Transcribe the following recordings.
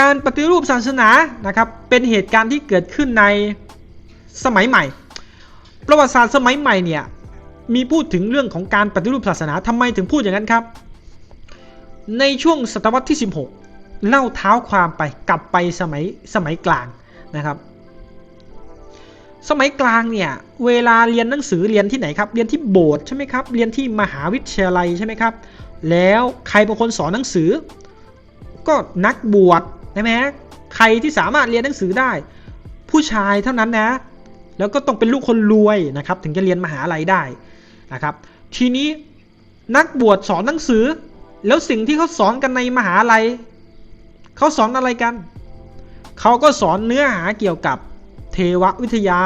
การปฏิรูปศาสนานะครับเป็นเหตุการณ์ที่เกิดขึ้นในสมัยใหม่ ประวัติศาสตร์สมัยใหม่เนี่ยมีพูดถึงเรื่องของการปฏิรูปศาสนาทำไมถึงพูดอย่างนั้นครับ ในช่วงศตวรรษที่ 16 เล่าเท้าความไปกลับไปสมัยสมัยกลางนะครับ สมัยกลางเนี่ยเวลาเรียนหนังสือเรียนที่ไหนครับ เรียนที่โบสถ์ใช่ไหมครับเรียนที่มหาวิทยาลัยใช่ไหมครับ แล้วใครเป็นคนสอนหนังสือ ก็นักบวช ใช่ไหมใครที่สามารถเรียนหนังสือได้ ผู้ชายเท่านั้นนะ แล้วก็ต้องเป็นลูกคนรวยนะครับ ถึงจะเรียนมหาลัยได้นะครับ ทีนี้นักบวชสอนหนังสือ แล้วสิ่งที่เขาสอนกันในมหาลัยเขาสอนอะไรกันเขาก็สอนเนื้อหาเกี่ยวกับเทววิทยา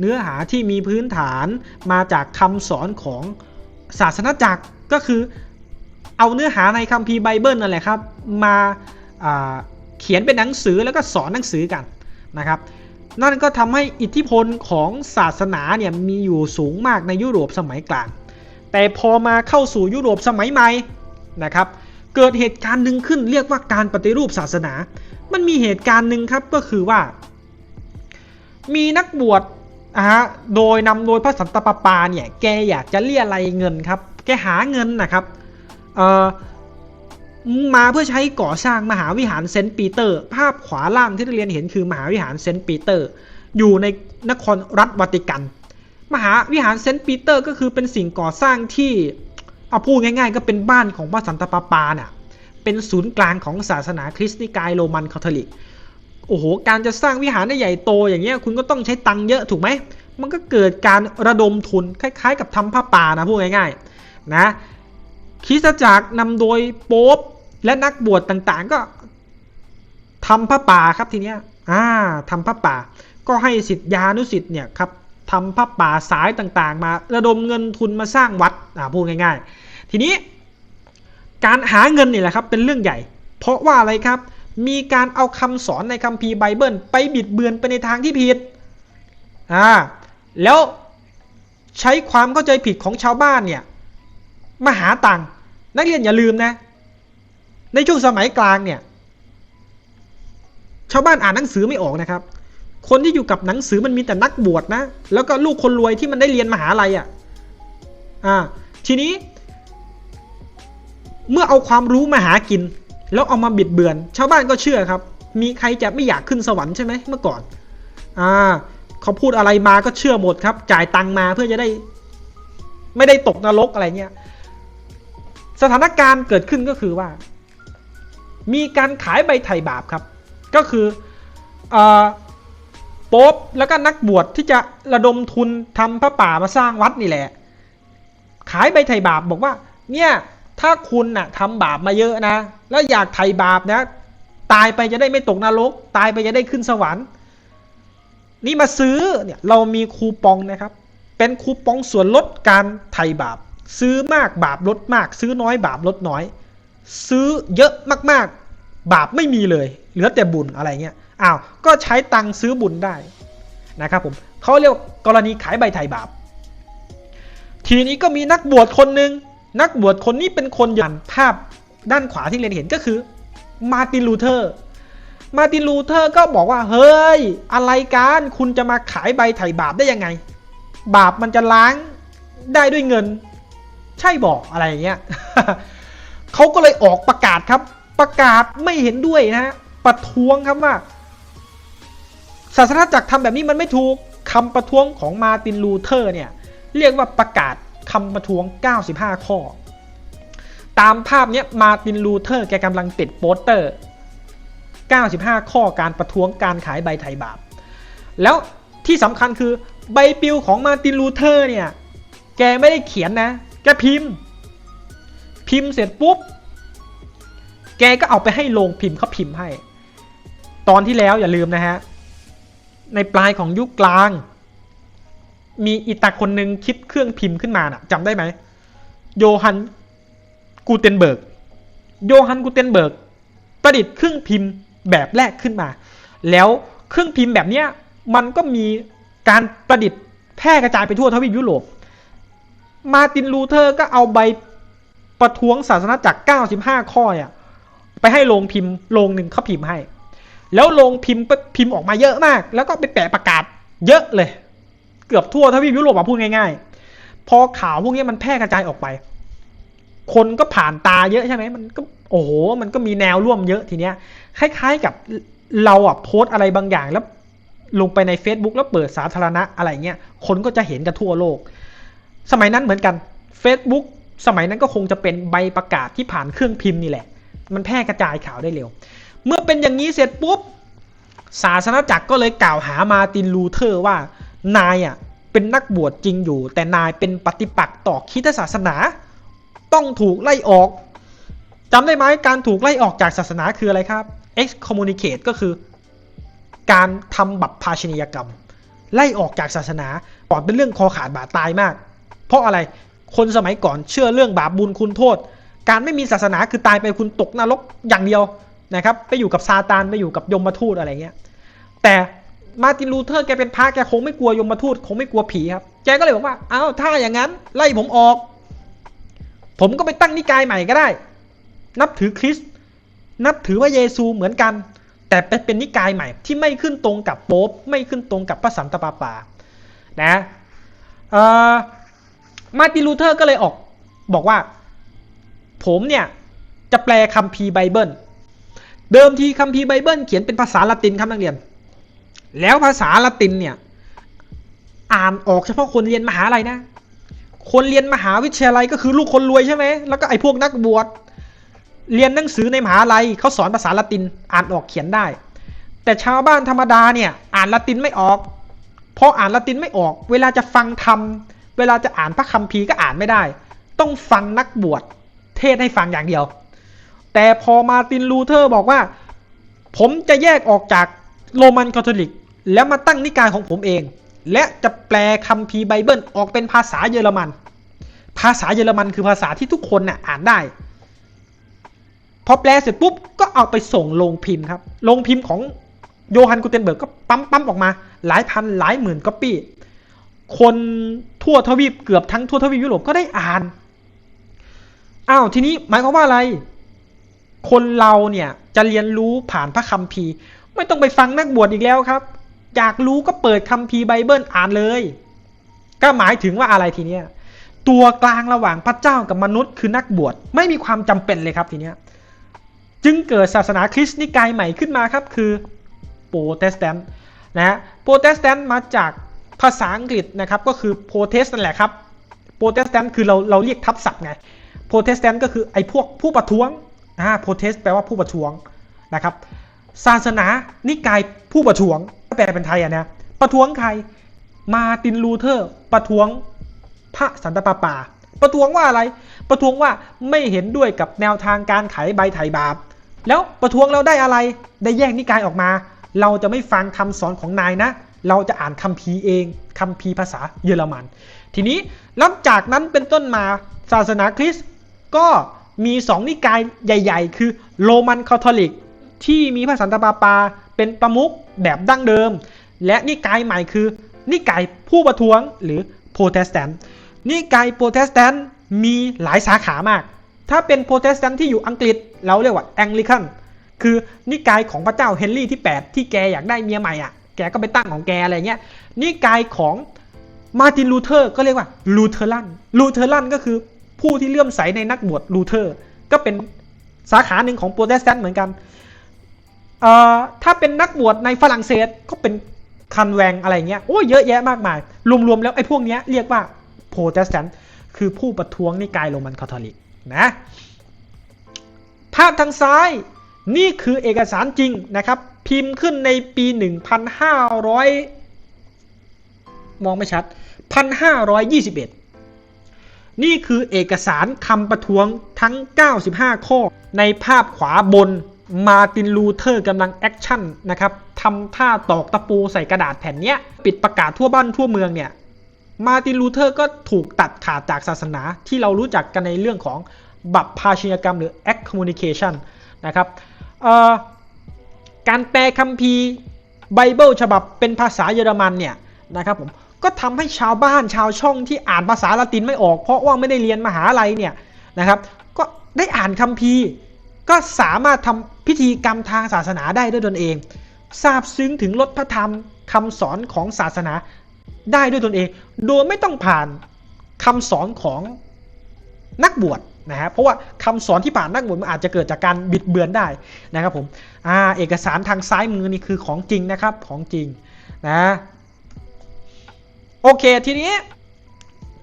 เนื้อหาที่มีพื้นฐานมาจากคำสอนของศาสนาจักรก็คือเอาเนื้อหาในคัมภีร์ไบเบิลนั่นแหละครับ มาา เขียนเป็นหนังสือแล้วก็สอนหนังสือกันนะครับ นั่นก็ทำให้อิทธิพลของศาสนาเนี่ยมีอยู่สูงมากในยุโรปสมัยกลาง แต่พอมาเข้าสู่ยุโรปสมัยใหม่นะครับ เกิดเหตุการณ์หนึ่งขึ้นเรียกว่าการปฏิรูปศาสนา มันมีเหตุการณ์หนึ่งครับก็คือว่า มีนักบวชอะฮะโดยนำโดยพระสันตะปาปาเนี่ยแกอยากจะเรียอะไรเงินครับ แกหาเงินนะครับเอ่อ มาเพื่อใช้ก่อสร้างมหาวิหารเซนต์ปีเตอร์ ภาพขวาล่างที่นักเรียนเห็นคือมหาวิหารเซนต์ปีเตอร์ อยู่ในนครรัฐวาติกัน มหาวิหารเซนต์ปีเตอร์ก็คือเป็นสิ่งก่อสร้างที่เอาพูดง่ายๆ ก็เป็นบ้านของพระสันตะปาปาน่ะเป็นศูนย์กลางของศาสนาคริสต์นิกายโรมันคาทอลิกโอ้โห การจะสร้างวิหารได้ใหญ่โตอย่างเงี้ยคุณก็ต้องใช้ตังค์เยอะถูกไหม มันก็เกิดการระดมทุนคล้ายๆ กับทำผ้าป่านะพูดง่ายๆนะ คริสตจักรนำโดยโป๊ปและนักบวชต่างๆ ก็ทำผ้าป่าครับทีเนี้ยอ่าทำผ้าป่า ก็ให้สิทธิานุสิทธิ์เนี่ยครับทำผ้าป่าสายต่างๆ มาระดมเงินทุนมาสร้างวัดอ่าพูดง่าย ๆ ทีนี้การหาเงินนี่แหละครับเป็นเรื่องใหญ่ เพราะว่าอะไรครับ มีการเอาคำสอนในคัมภีร์ไบเบิลไปบิดเบือนไปในทางที่ผิดอ่าแล้วใช้ความเข้าใจผิดของชาวบ้านเนี่ย มหาตังค์นักเรียนอย่าลืมนะ ในช่วงสมัยกลางเนี่ย ชาวบ้านอ่านหนังสือไม่ออกนะครับ คนที่อยู่กับหนังสือมันมีแต่นักบวชนะ แล้วก็ลูกคนรวยที่มันได้เรียนมหาลัยอะอ่าทีนี้ เมื่อเอาความรู้มาหากิน แล้วเอามาบิดเบือน ชาวบ้านก็เชื่อครับ มีใครจะไม่อยากขึ้นสวรรค์ใช่ไหมเมื่อก่อนอ่าเขาพูดอะไรมาก็เชื่อหมดครับ จ่ายตังค์มาเพื่อจะได้ ไม่ได้ตกนรกอะไรเงี้ย สถานการณ์เกิดขึ้นก็คือว่า มีการขายใบไถ่บาปครับ ก็คือเอ่อโป๊ปแล้วก็นักบวชที่จะระดมทุนทำพระป่ามาสร้างวัดนี่แหละ ขายใบไถ่บาปบอกว่า เนี่ยถ้าคุณน่ะทำบาปมาเยอะนะ แล้วอยากไถ่บาปนะ ตายไปจะได้ไม่ตกนรก ตายไปจะได้ขึ้นสวรรค์นี่มาซื้อเนี่ยเรามีคูปองนะครับ เป็นคูปองส่วนลดการไถ่บาป ซื้อมากบาปลดมาก ซื้อน้อยบาปลดน้อย ซื้อเยอะมากๆ บาปไม่มีเลย เหลือแต่บุญอะไรเงี้ยอ้าวก็ใช้ตังซื้อบุญได้นะครับผมเขาเรียกว่ากรณีขายใบไถ่บาป ทีนี้ก็มีนักบวชคนหนึ่งนักบวชคนนี้เป็นคนยันภาพด้านขวาที่เรียนเห็นก็คือมาตินลูเทอร์มาตินลูเทอร์ก็บอกว่าเฮ้ย อะไรกันคุณจะมาขายใบไถ่บาปได้ยังไง บาปมันจะล้างได้ด้วยเงิน ใช่บอกอะไรเงี้ยเขาก็เลยออกประกาศครับ ประกาศไม่เห็นด้วยนะฮะประท้วงครับว่าศาสนาจักรทำแบบนี้มันไม่ถูกคำประท้วงของมาตินลูเทอร์เนี่ยเรียกว่าประกาศคำประท้วง 95 ข้อ ตามภาพเนี้ยมาตินลูเทอร์แกกำลังติดโปสเตอร์ 95 ข้อการประท้วงการขายใบไถ่บาป แล้วที่สำคัญคือใบปลิวของมาตินลูเทอร์เนี่ยแกไม่ได้เขียนนะ แกพิมพ์ พิมพ์เสร็จปุ๊บ แกก็เอาไปให้โรงพิมพ์เขาพิมพ์ให้ ตอนที่แล้วอย่าลืมนะฮะ ในปลายของยุคกลาง มีอิตาคนหนึ่งคิดเครื่องพิมพ์ขึ้นมาน่ะจำได้ไหม โยฮันกูเทนเบิร์ก โยฮันกูเทนเบิร์กประดิษฐ์เครื่องพิมพ์แบบแรกขึ้นมา แล้วเครื่องพิมพ์แบบเนี้ยมันก็มีการประดิษฐ์แพร่กระจายไปทั่วทวีปยุโรป มาตินลูเทอร์ก็เอาใบประท้วงศาสนาจักร 95 ข้อเนี่ย ไปให้โรงพิมพ์โรงหนึ่งเขาพิมพ์ให้ แล้วลงพิมพ์พิมพ์ออกมาเยอะมาก แล้วก็ไปแปะประกาศเยอะเลย เกือบทั่วทวีปยุโรปมาพูดง่าย ๆ พอข่าวพวกนี้มันแพร่กระจายออกไป คนก็ผ่านตาเยอะใช่ไหมมันก็โอ้โห มันก็มีแนวร่วมเยอะทีเนี้ย คล้ายๆกับเราอะโพสต์อะไรบางอย่างแล้วลงไปใน Facebook แล้วเปิดสาธารณะอะไรเงี้ย คนก็จะเห็นกันทั่วโลก สมัยนั้นเหมือนกัน Facebook สมัยนั้นก็คงจะเป็นใบประกาศที่ผ่านเครื่องพิมพ์นี่แหละ มันแพร่กระจายข่าวได้เร็ว เมื่อเป็นอย่างนี้เสร็จปุ๊บศาสนาจักรก็เลยกล่าวหามาตินลูเทอร์ว่านายอะเป็นนักบวชจริงอยู่ แต่นายเป็นปฏิปักษ์ต่อคริสตศาสนา ต้องถูกไล่ออกจำได้ไหมการถูกไล่ออกจากศาสนาคืออะไรครับ excommunicate ก็คือการทำบัพพาชนียกรรม ไล่ออกจากศาสนาก่อนเป็นเรื่องคอขาดบาดตายมาก เพราะอะไรคนสมัยก่อนเชื่อเรื่องบาปบุญคุณโทษ การไม่มีศาสนาคือตายไปคุณตกนรกอย่างเดียวนะครับไปอยู่กับซาตานไปอยู่กับยมทูตอะไรเงี้ยแต่มาตินลูเทอร์แกเป็นพระแกคงไม่กลัวยมทูตคงไม่กลัวผีครับแกก็เลยบอกว่าอ้าวถ้าอย่างนั้นไล่ผมออก ผมก็ไปตั้งนิกายใหม่ก็ได้ นับถือคริสต์นับถือว่าเยซูเหมือนกัน แต่เป็นนิกายใหม่ที่ไม่ขึ้นตรงกับโป๊ปไม่ขึ้นตรงกับพระสันตะปาปานะเอ่อ มาร์ตินลูเทอร์ก็เลยออกบอกว่า ผมเนี่ยจะแปลคัมภีร์ไบเบิล เดิมทีคัมภีร์ไบเบิลเขียนเป็นภาษาละตินครับนักเรียน แล้วภาษาละตินเนี่ยอ่านออกเฉพาะคนเรียนมหาลัยนะ คนเรียนมหาวิทยาลัยก็คือลูกคนรวยใช่ไหม แล้วก็ไอ้พวกนักบวชเรียนหนังสือในมหาลัยเขาสอนภาษาละตินอ่านออกเขียนได้ แต่ชาวบ้านธรรมดาเนี่ยอ่านละตินไม่ออกพออ่านละตินไม่ออก เวลาจะฟังธรรม เวลาจะอ่านพระคัมภีร์ก็อ่านไม่ได้ ต้องฟังนักบวชเทศให้ฟังอย่างเดียว แต่พอมาตินลูเทอร์บอกว่า ผมจะแยกออกจากโรมันคาทอลิก แล้วมาตั้งนิกายของผมเอง และจะแปลคัมภีร์ไบเบิลออกเป็นภาษาเยอรมัน ภาษาเยอรมันคือภาษาที่ทุกคนน่ะอ่านได้พอแปลเสร็จปุ๊บก็เอาไปส่งลงพิมพ์ครับลงพิมพ์ของโยฮันกูเทนเบิร์กก็ปั๊มปั๊มออกมา หลายพันหลายหมื่นก๊อปปี้ คนทั่วทวีปเกือบทั้งทั่วทวีปยุโรปก็ได้อ่าน อ้าวทีนี้หมายความว่าอะไร คนเราเนี่ยจะเรียนรู้ผ่านพระคัมภีร์ ไม่ต้องไปฟังนักบวชอีกแล้วครับ อยากรู้ก็เปิดคัมภีร์ไบเบิลอ่านเลย ก็หมายถึงว่าอะไรทีเนี้ยตัวกลางระหว่างพระเจ้ากับมนุษย์คือนักบวชไม่มีความจำเป็นเลยครับทีเนี้ยจึงเกิดศาสนาคริสต์นิกายใหม่ขึ้นมาครับคือโปรเตสแตนต์นะฮะโปรเตสแตนต์มาจาก ภาษาอังกฤษนะครับก็คือโปรเตสนั่นแหละครับโปรเตสแตนต์คือเราเราเรียกทับศัพท์ไงโปรเตสแตนต์ก็คือไอ้พวกผู้ประท้วงอ่าโปรเตสแปลว่าผู้ประท้วงนะครับศาสนานิกายผู้ประท้วงแปลเป็นไทยอะนะประท้วงใครมาตินลูเทอร์ ประท้วงพระสันตะปาปา ประท้วงว่าอะไร ประท้วงว่าไม่เห็นด้วยกับแนวทางการไขใบไถ่บาป แล้วประท้วงเราได้อะไร ได้แยกนิกายออกมา เราจะไม่ฟังคำสอนของนายนะ เราจะอ่านคัมภีร์เองคัมภีร์ภาษาเยอรมัน ทีนี้หลังจากนั้นเป็นต้นมาศาสนาคริสต์ก็มีสองนิกายใหญ่ ๆ คือโรมันคาทอลิก ที่มีพระสันตะปาปาเป็นประมุขแบบดั้งเดิม และนิกายใหม่คือ นิกายผู้ประท้วงหรือโปรเตสแตนต์นิกายโปรเตสแตนต์มีหลายสาขามาก ถ้าเป็นโปรเตสแตนต์ที่อยู่อังกฤษ เราเรียกว่าแองลิคันคือนิกายของพระเจ้าเฮนรี่ที่ 8 ที่แกอยากได้เมียใหม่อะ กก็ไปตั้งของแกอะไรเงี้ยนิกายของมาร์ตินลูเทอร์ก็เรียกว่าลูเทอรันลูเทอรันก็คือผู้ที่เลื่อมใสในนักบวชลูเทอร์ ก็เป็นสาขาหนึ่งของโปรเตสแตนต์เหมือนกันเอ่อถ้าเป็นนักบวชในฝรั่งเศสก็เป็นคันแวงอะไรเงี้ยโอ้เยอะแยะมากมาย รวมๆแล้วไอ้พวกเนี้ยเรียกว่าโปรเตสแตนต์คือผู้ประท้วงนิกายโรมันคาทอลิกนะภาพทางซ้ายนี่คือเอกสารจริงนะครับ พิมพ์ขึ้นในปี 1500 มองไม่ชัด 1521 นี่คือเอกสารคำประท้วงทั้ง 95 ข้อ ในภาพขวาบนมาตินลูเทอร์กำลังแอคชั่นนะครับทำท่าตอกตะปูใส่กระดาษแผ่นเนี้ย ปิดประกาศทั่วบ้านทั่วเมืองเนี่ย มาตินลูเทอร์ก็ถูกตัดขาดจากศาสนาที่เรารู้จักกันในเรื่องของบัพพาชญากรรมหรือ excommunication นะครับเอ่อ การแปลคัมภีร์ไบเบิลฉบับเป็นภาษาเยอรมันเนี่ยนะครับผมก็ทำให้ชาวบ้านชาวช่องที่อ่านภาษาละตินไม่ออก เพราะว่าไม่ได้เรียนมหาลัยเนี่ยนะครับ ก็ได้อ่านคัมภีร์ ก็สามารถทำพิธีกรรมทางศาสนาได้ด้วยตนเองทราบซึ้งถึงรสพระธรรมคำสอนของศาสนาได้ด้วยตนเอง โดยไม่ต้องผ่านคำสอนของนักบวช นะฮะเพราะว่าคำสอนที่ผ่านนักบวชมันอาจจะเกิดจากการบิดเบือนได้นะครับผมอ่าเอกสารทางซ้ายมือนี่คือของจริงนะครับของจริงนะโอเคทีนี้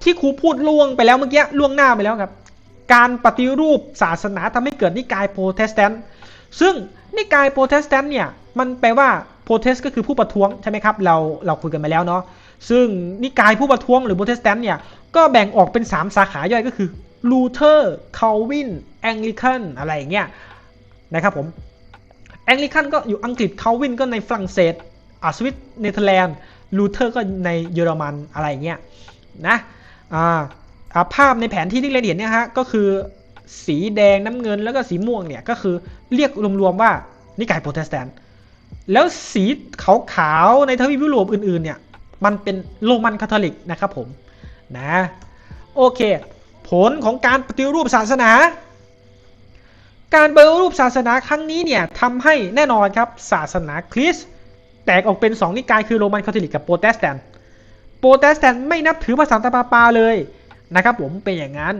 ที่ครูพูดล่วงไปแล้วเมื่อกี้ล่วงหน้าไปแล้วครับ การปฏิรูปศาสนาทำให้เกิดนิกายโปรเตสแตนต์ซึ่งนิกายโปรเตสแตนต์เนี่ยมันแปลว่าโปรเตสก็คือผู้ประท้วงใช่ไหมครับเราเราคุยกันมาแล้วเนาะซึ่งนิกายผู้ประท้วงหรือโปรเตสแตนต์เนี่ยก็แบ่งออกเป็น 3 สาขาย่อยก็คือ ลูเทอร์คาวินแองลิคันอะไรอย่างเงี้ยนะครับผมแองลิคันก็อยู่อังกฤษคาวินก็ในฝรั่งเศสอาสวิตเนเธอร์แลนด์ลูเทอร์ก็ในเยอรมันอะไรอย่างเงี้ยนะอ่าภาพในแผนที่ที่เราเห็นเนี่ยฮะก็คือสีแดงน้ำเงินแล้วก็สีม่วงเนี่ยก็คือเรียกรวมๆว่านิกายโปรเตสแตนต์แล้วสีขาวๆในทวีปยุโรปอื่นๆเนี่ยมันเป็นโรมันคาทอลิกนะครับผมนะโอเค ผลของการปฏิรูปศาสนา การปฏิรูปศาสนาครั้งนี้เนี่ยทำให้แน่นอนครับศาสนาคริสต์แตกออกเป็นสองนิกายคือโรมันคาทอลิกกับโปรเตสแตนต์โปรเตสแตนต์ไม่นับถือพระสันตะปาปาเลยนะครับผมเป็นอย่างนั้น